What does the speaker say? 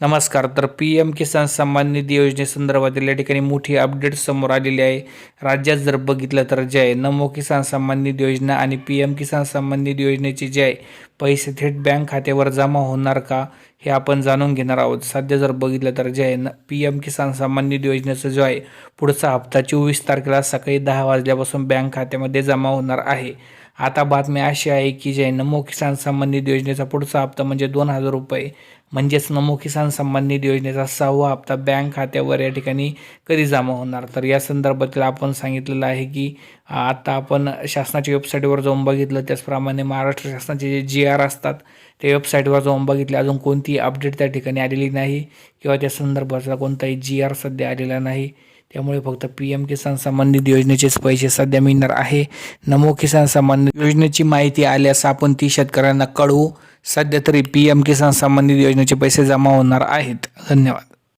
नमस्कार तर P M किसान सन्मान निधी योजनेसंदर्भातील या ठिकाणी मोठी अपडेट समोर आलेली आहे. राज्यात जर बघितलं तर जे आहे नमो किसान सन्मान निधी योजना आणि पी एम किसान सन्मान निधी योजनेचे जे आहे पैसे थेट बँक खात्यावर जमा होणार का हे आपण जाणून घेणार आहोत. सध्या जर बघितलं तर जे आहे न पी एम किसान सन्मान निधी योजनेचं जो आहे पुढचा हप्ता चोवीस तारखेला सकाळी दहा वाजल्यापासून बँक खात्यामध्ये जमा होणार आहे. आता बातमी अशी आहे की जे नमो किसान सन्मान निधी योजनेचा पुढचा हप्ता म्हणजे दोन हजार रुपये. म्हणजेच नमो किसान सन्मान निधी योजनेचा सहावा हप्ता बँक खात्यावर या ठिकाणी कधी जमा होणार? तर या संदर्भातील आपण सांगितलेलं आहे की आता आपण शासनाच्या वेबसाईटवर जाऊन बघितलं त्याचप्रमाणे महाराष्ट्र शासनाचे जे जी आर असतात ते वेबसाईटवर जाऊन बघितले. अजून कोणतीही अपडेट त्या ठिकाणी आलेली नाही किंवा त्या संदर्भातला कोणताही जी आर सध्या आलेला नाही. त्यामुळे फक्त पी एम किसान सन्मान निधी योजनेचेच पैसे सध्या मिळणार आहे. नमो किसान सन्मान योजनेची माहिती आल्यास आपण ती शेतकऱ्यांना कळवू. सध्या तरी पी एम किसान सन्मान निधी योजनेचे पैसे जमा होणार आहेत. धन्यवाद.